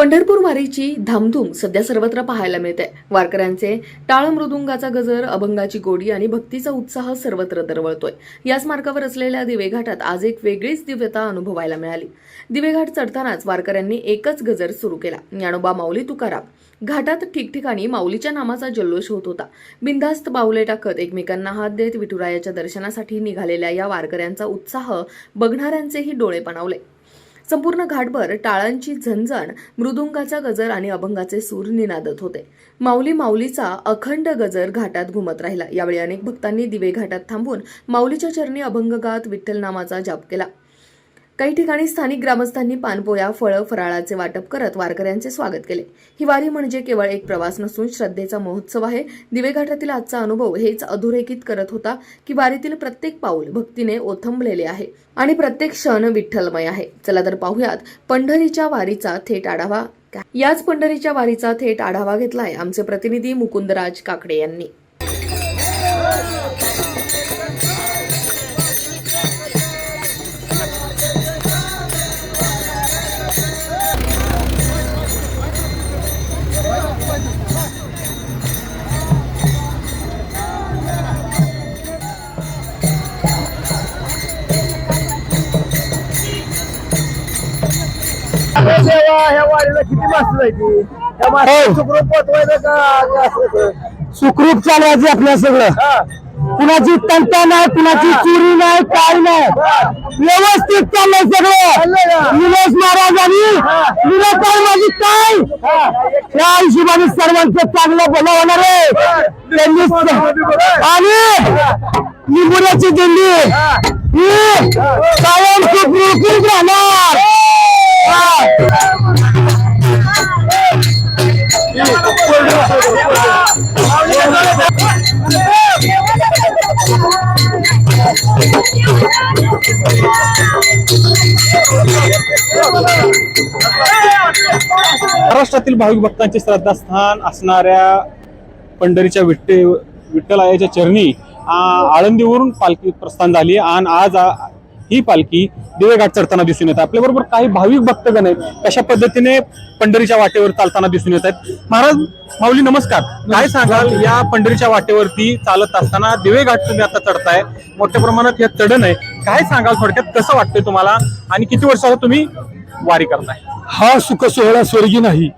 पंढरपूर वारीची धामधूम सध्या सर्वत्र पाहायला मिळते. वारकऱ्यांचे टाळ मृदुंगाचा गजर अभंगाची गोडी आणि भक्तीचा उत्साह सर्वत्र दरवळतोय. याच मार्गावर असलेल्या दिवेघाटात आज एक वेगळीच दिव्यता अनुभवायला मिळाली. दिवेघाट चढतानाच वारकऱ्यांनी एकच गजर सुरू केला. ज्ञानोबा माऊली तुकाराम. घाटात ठिकठिकाणी माऊलीच्या नामाचा जल्लोष होत होता. बिनधास्त बाऊले टाकत एकमेकांना हात देत विठुरायाच्या दर्शनासाठी निघालेल्या या वारकऱ्यांचा उत्साह बघणाऱ्यांचेही डोळे पणावले. संपूर्ण घाटभर टाळांची झणझण मृदुंगाचा गजर आणि अभंगाचे सूर निनादत होते. माऊली माऊलीचा अखंड गजर घाटात घुमत राहिला. यावेळी अनेक भक्तांनी दिवे घाटात थांबून माऊलीच्या चरणी अभंग गात विठ्ठल नामाचा जाप केला. काही ठिकाणी स्थानिक ग्रामस्थांनी पानपोया फळं फराळाचे वाटप करत वारकऱ्यांचे स्वागत केले. ही वारी म्हणजे केवळ एक प्रवास नसून श्रद्धेचा महोत्सव आहे. दिवेघाटातील आजचा अनुभव हेच अधोरेखित करत होता की वारीतील प्रत्येक पाऊल भक्तीने ओथंबलेले आहे आणि प्रत्येक क्षण विठ्ठलमय आहे. चला तर पाहुयात पंढरीच्या वारीचा थेट आढावा. याच पंढरीच्या वारीचा थेट आढावा घेतलाय आमचे प्रतिनिधी मुकुंदराज काकडे यांनी. सेवा ह्या वाडीला किती माणसं जायची? त्या माणसाला सुखरूप पोचवायचं का का असं होतं? सुखरूप चालवायचे आपल्या सगळं. हा. कुणाची तंटा नाही कुणाची चोरी नाही काय नाही. व्यवस्थित चाललंय चाललंय सगळं? निलेश महाराजांनी निराकार माझी काय? त्या हिशोबाने सर्वांचं चांगलं भलं होणार आहे. त्यांनी आणि निबुऱ्याची दिल्ली ही. कायम सुखरूप राहणार. हा. महाराष्ट्रातील भाविक भक्तांचे श्रद्धास्थान असणाऱ्या पंढरीच्या विठ्ठे विठ्ठलायाच्या चरणी आळंदीवरून पालखी प्रस्थान झाली आणि आज ही पालखी दिवेघाट चढताना दिसून येत. आपल्या बरोबर काही भाविक भक्तगण आहेत कशा पद्धतीने पंढरीच्या वाटेवर चालताना दिसून येत आहेत. महाराज माऊली नमस्कार. काय सांगाल? या पंढरीच्या वाटेवरती चालत असताना दिवेघाट तुम्ही आता चढताय. मोठ्या प्रमाणात या चढण आहे. काय सांगाल थोडक्यात? कसं वाटतंय तुम्हाला? आणि किती वर्षाला तुम्ही वारी करताय? हा सुख सोहळा स्वर्गी नाही.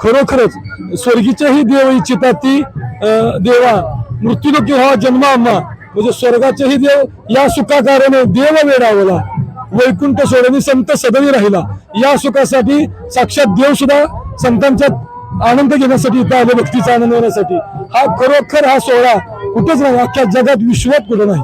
खरोखरच स्वर्गीच्याही देव इच्छितात ती देवा. मृत्यू किंवा जन्म आम्हा म्हणजे स्वर्गाचेही देव या सुखाकाराने देव वेडावला. वैकुंठ सोडणी संत सदनी राहिला. या सुखासाठी साक्षात देव सुद्धा संतांच्या आनंद घेण्यासाठी इथं आले भक्तीचा आनंद घेण्यासाठी. हा खरोखर हा सोहळा कुठेच नाही अख्ख्या जगात विश्वात कुठं नाही.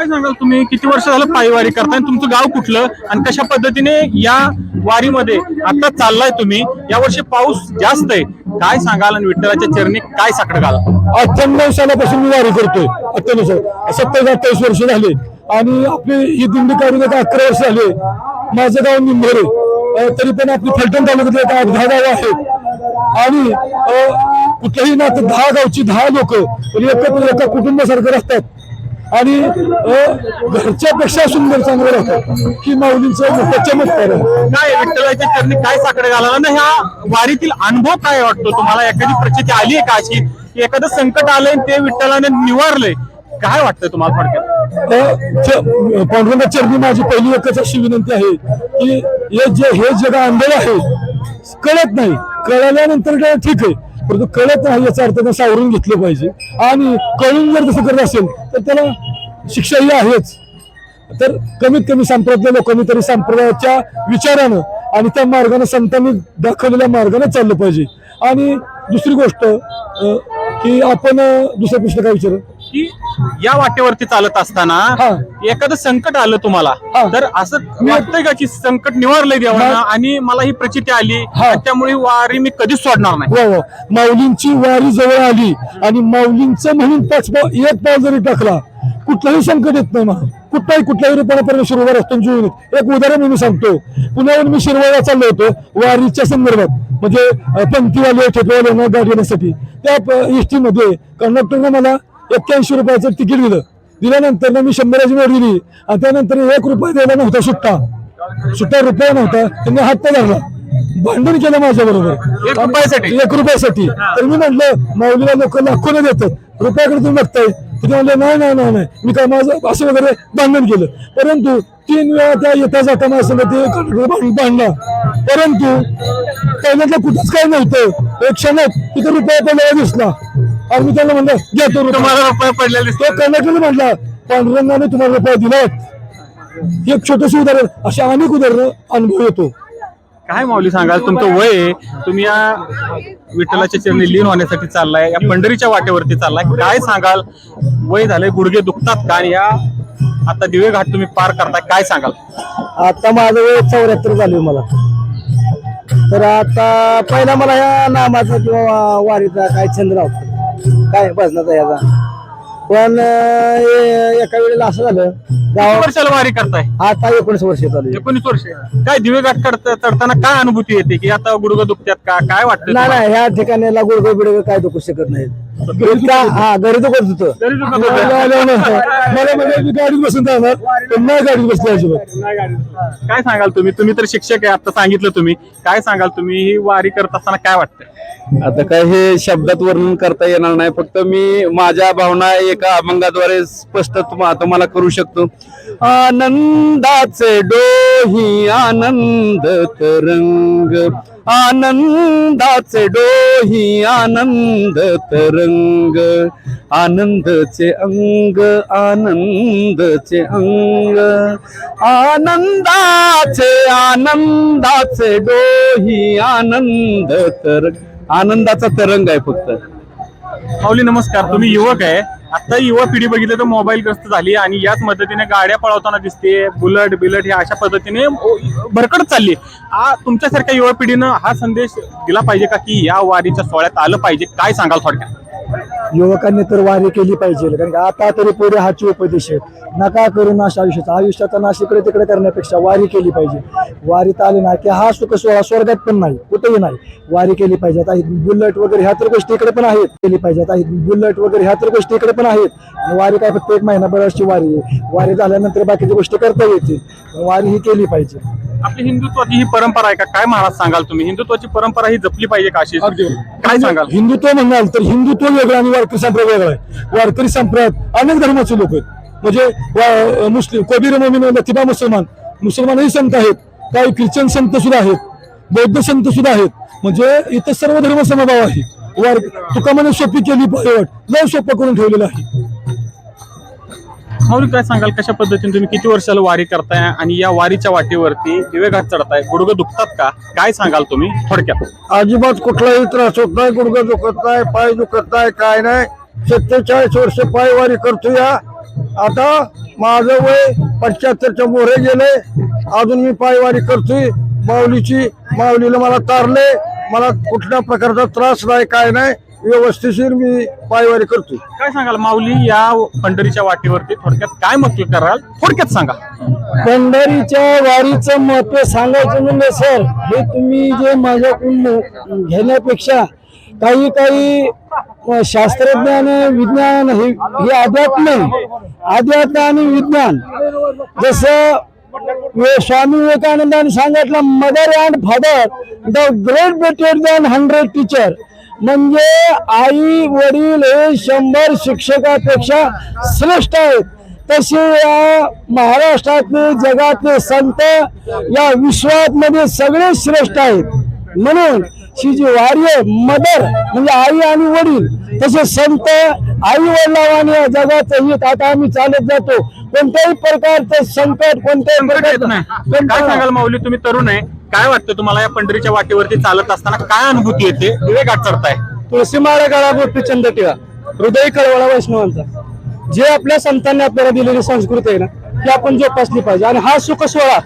काय सांगाल तुम्ही? किती वर्ष झालं पायी वारी करताय आणि तुमचं गाव कुठलं आणि कशा पद्धतीने या वारीमध्ये आता चाललाय तुम्ही? या वर्षी पाऊस जास्त आहे. काय सांगाल आणि विठ्ठलाच्या चरणी काय साकडं घाल? अठ्ठ्याण्णव सालापासून मी वारी करतोय अठ्ठ्याण्णव साल. सत्तावीस अठ्ठावीस वर्ष झाले. आणि आपली ही दिंडी काढून आता अकरा वर्ष झाले. माझं गाव निंभोरे तरी पण आपली फलटण तालुक्यातले एक आठ दहा गाव आहेत. आणि अं, कुठल्याही ना आता दहा गावची दहा लोक एकत्र एका कुटुंबासारखं असतात आणि घरच्यापेक्षा सुंदर चांगलं राहतात ही माऊलींचं मोठं चमत्कार आहे. काय विठ्ठलाच्या चरणी काय साकडं घाला आणि ह्या वारीतील अनुभव काय वाटतो तुम्हाला? एखादी प्रचिती आली आहे का अशी? की एखादं संकट आलंय आणि ते विठ्ठलाने निवारलंय. काय वाटतंय तुम्हाला थोडक्यात? पांडुरंगा चरणी माझी पहिली एकच अशी विनंती आहे की हे जे हे जग आंधळ आहे कळत नाही. कळल्यानंतर काय ठीक आहे. परंतु कळत नाही याचा अर्थ त्यांना सावरून घेतलं पाहिजे. आणि कळून जर तसं करत असेल तर त्याला शिक्षाही आहेच. तर कमीत कमी संप्रदाय लोकांनी तरी संप्रदायाच्या विचारानं आणि त्या मार्गाने संतांनी दाखवलेल्या मार्गाने चाललं पाहिजे. आणि दुसरी गोष्ट की आपण दुसऱ्या दुसरा प्रश्न काय विचार? की या वाटेवरती चालत असताना हा. एखादं संकट आलं तुम्हाला हा. तर असं वाटतंय का की संकट निवारलंय देवानं आणि मला ही प्रचिती आली हा. त्यामुळे ही वारी मी कधीच सोडणार नाही वा वा माऊलींची वारी जवळ आली आणि माऊलींचं म्हणून पाच पाव एक पाव जरी टाकला कुठलाही संकट येत नाही मग कुठलाही कुठल्याही रूपाने परमेश्वर उभा असतो आणि जीवन. एक उदाहरण मी सांगतो पुण्याहून मी शिरवाळा चाललो होतो वारीच्या संदर्भात म्हणजे अं, पंक्तीवाले ठेपेवाल्यांना गाडी येण्यासाठी त्या एसमध्ये कंडक्टरने मला एक्क्याऐंशी रुपयाचं तिकीट दिलं. दिल्यानंतर ना मी शंभराची नोट दिली. आणि त्यानंतर एक रुपया द्यायला नव्हता सुट्टा. सुट्टा रुपया नव्हता. त्यांनी हात धरला. भांडण केलं माझ्या बरोबर. एक रुपयासाठी? तर मी म्हटलं माऊलीला लोक लाखोने देतात. रुपयाकडे तुम्ही बघताय. तर ते म्हणले नाही नाही नाही नाही. मी काय माझं असं वगैरे भांडण केलं. परंतु तीन वेळा त्या येता जाताना असं ते भांड- भांडणं परंतु पहिल्यांदा कुठंच काय नव्हतं. एक क्षणात तिथे रुपया पहिला दिसला. आणि मी त्याला म्हणलं घ्या तो तुम्हाला रुपये पडलेले दिसतात. तो कर्नाटकाने म्हटला पांडुरंगाने तुम्हाला रुपया दिला. एक छोटस उदाहरण अशा अनेक उदाहरण अनुभव येतो. काय माऊली सांगाल तुमचं वय आहे. तुम्ही या विठ्ठलाच्या चरणी लीन होण्यासाठी चाललाय या पंढरीच्या वाटेवरती चाललाय. काय सांगाल? वय झालंय गुडघे दुखतात का? आणि या आता दिवे घाट तुम्ही पार करताय काय सांगाल? आता माझं वय चौऱ्याहत्तर झाले मला. तर आता पहिला मला ह्या नामाचा किंवा वारीचा काय छंद नव्हता. काय भजनाचा याचा पण अं, ए- एका वेळेला असं झालं गावात वर्षाला वारी करताय? आता एकोणीस वर्ष चालू आहे. एकोणीस वर्ष. काय दिवे घाट करता चढताना काय अनुभूती येते? की आता गुडघं दुखतात का? काय वाटतं नाही तुम्हाला? नाही ह्या ठिकाणीला गुडगं बिडगं काय दुखू शकत नाही हा घरी मला होतं. मला म्हणजे गाडीत बसून जाणार पण नाही गाडीत बसली अजिबात. काय सांगाल तुम्ही? तुम्ही तर शिक्षक आहे आता सांगितलं तुम्ही. काय सांगाल तुम्ही? ही वारी करत असताना काय वाटतंय आता काय हे शब्दात वर्णन करता येणार नाही. फक्त मी माझ्या भावना एका अभंगाद्वारे स्पष्ट तुम्हा- तुम्हाला करू शकतो. आनंदाचे डोही आनंद तरंग. आनंदाचे डोही आनंद तरंग आनंदचे अंग आनंदचे अंग. आनंदाचे आनंदाचे डोही आनंद तरंग. आनंदाचा तरंग आहे फक्त. माऊली नमस्कार. तुम्ही युवक आहे. आता युवा पिढी बघितली तर मोबाईल ग्रस्त झाली आणि याच मदतीने गाड्या पळवताना दिसते बुलट बिलट हे अशा पद्धतीने भरकट चालली. आ, तुमच्यासारख्या युवा पिढीनं हा संदेश दिला पाहिजे का की या वारीच्या सोहळ्यात आलं पाहिजे? काय सांगाल थोडक्यात? युवकांनी तर वारी केली पाहिजे. कारण का आता तरी पुढे हाची उपदेश आहेत नका करू नाश आयुष्याचा. आयुष्याचा नाश इकडे तिकडे करण्यापेक्षा वारी केली पाहिजे. वारीत आले ना की हा सुख सोहळा स्वर्गात पण नाही. कुठेही नाही. वारी केली पाहिजे. आता बुलेट वगैरे ह्या तर गोष्टी इकडे पण आहेत. केली पाहिजे. आता बुलेट वगैरे ह्या तर गोष्टी इकडे पण आहेत. वारी काय फक्त एक महिना अशी वारी आहे. वारी झाल्यानंतर बाकीच्या गोष्टी करता येतील वारी ही केली पाहिजे. आपली हिंदुत्वाची ही परंपरा आहे का? काय महाराज सांगाल तुम्ही? हिंदुत्वाची परंपरा ही जपली पाहिजे का अशी? अगदी. काय सांगाल? हिंदुत्व म्हणाल तर हिंदुत्व वेगळं आणि वारकरी संप्रदाय वेगळा आहे. वारकरी संप्रदायात अनेक धर्माचे लोक आहेत. म्हणजे मुस्लिम कबीर मोमीन लतिबा मुसलमान. मुसलमानही संत आहेत. काही ख्रिश्चन संत सुद्धा आहेत. बौद्ध संत सुद्धा आहेत. म्हणजे इथं सर्व धर्म समभाव आहे. वार तुका सोपी केली लय सोपं करून ठेवलेलं आहे. माऊली काय सांगाल कशा पद्धतीने तुम्ही किती वर्षाला वारी करताय आणि या वारीच्या वाटेवरती दिवेघाट चढताय गुडघं दुखतात का? काय सांगाल तुम्ही थोडक्यात? अजिबात कुठलाही त्रास होत नाही गुडघं दुखत नाही पाय दुखत नाही काय नाही. सत्तेचाळीस वर्ष पायवारी करतो या आता माझं वय पंच्याहत्तरच्या मोरे गेले अजून मी पायवारी करतोय. माऊलीची माऊलीला मला तारले मला कुठल्या प्रकारचा त्रास नाही काय नाही. व्यवस्थिशीर मी पायवारी करतोय. काय सांगाल माऊली या पंढरीच्या वाटेवरती थोडक्यात काय मत कराल? थोडक्यात सांगा. पंढरीच्या वारीचं महत्त्व सांगायचं म्हणजे सर हे तुम्ही जे माझ्याकडून घेण्यापेक्षा काही काही अ, शास्त्रज्ञ आणि विज्ञान हे हे अध्यात्म आहे अध्यात्म आणि विज्ञान. जसं वे- स्वामी विवेकानंदांनी सांगितलं mother and father the great better than hundred teacher म्हणजे आई वडील हे शंभर शिक्षकापेक्षा श्रेष्ठ आहेत. तसे या महाराष्ट्रातले जगातले संत या विश्वामध्ये सगळे श्रेष्ठ आहेत. म्हणून ही जी वारी आहे मदर म्हणजे आई आणि वडील तसे संत आई वडिलांनी या जगाचं हित आता आम्ही चालत जातो. कोणत्याही प्रकारचं संकट कोणत्याही येत सांगाल माऊली? तुम्ही तरुण आहे. काय वाटतं तुम्हाला या पंढरीच्या वाटेवरती चालत असताना काय अनुभूती येते? दिवेघाट चढताय. तुळशी माळा गळा बोटी चंद टिळा हृदय कळवळा वैष्णवांचा. जे आपल्या संतांनी आपल्याला दिलेली संस्कृती आहे ना ती आपण जोपासली पाहिजे. आणि हा सुख सोहळा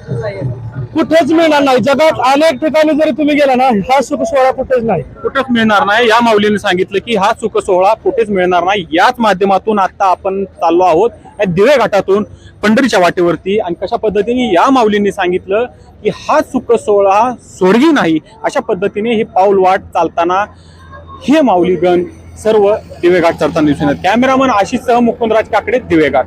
कुठेच मिळणार नाही. जगात अनेक ठिकाणी जरी तुम्ही गेला ना हा सुख सोहळा कुठेच नाही. कुठेच मिळणार नाही. या माऊलीने सांगितलं की हा सुख सोहळा कुठेच मिळणार नाही. याच माध्यमातून आता आपण चाललो आहोत या दिवे घाटातून पंढरीच्या वाटेवरती. आणि कशा पद्धतीने या माऊलींनी सांगितलं की हा सुख सोहळा सोडगी नाही अशा पद्धतीने हे पाऊल वाट चालताना हे माऊलीगण सर्व दिवेघाट चढताना दिसून येतात. कॅमेरामन आशिषसह मुकुंदराज काकडे दिवेघाट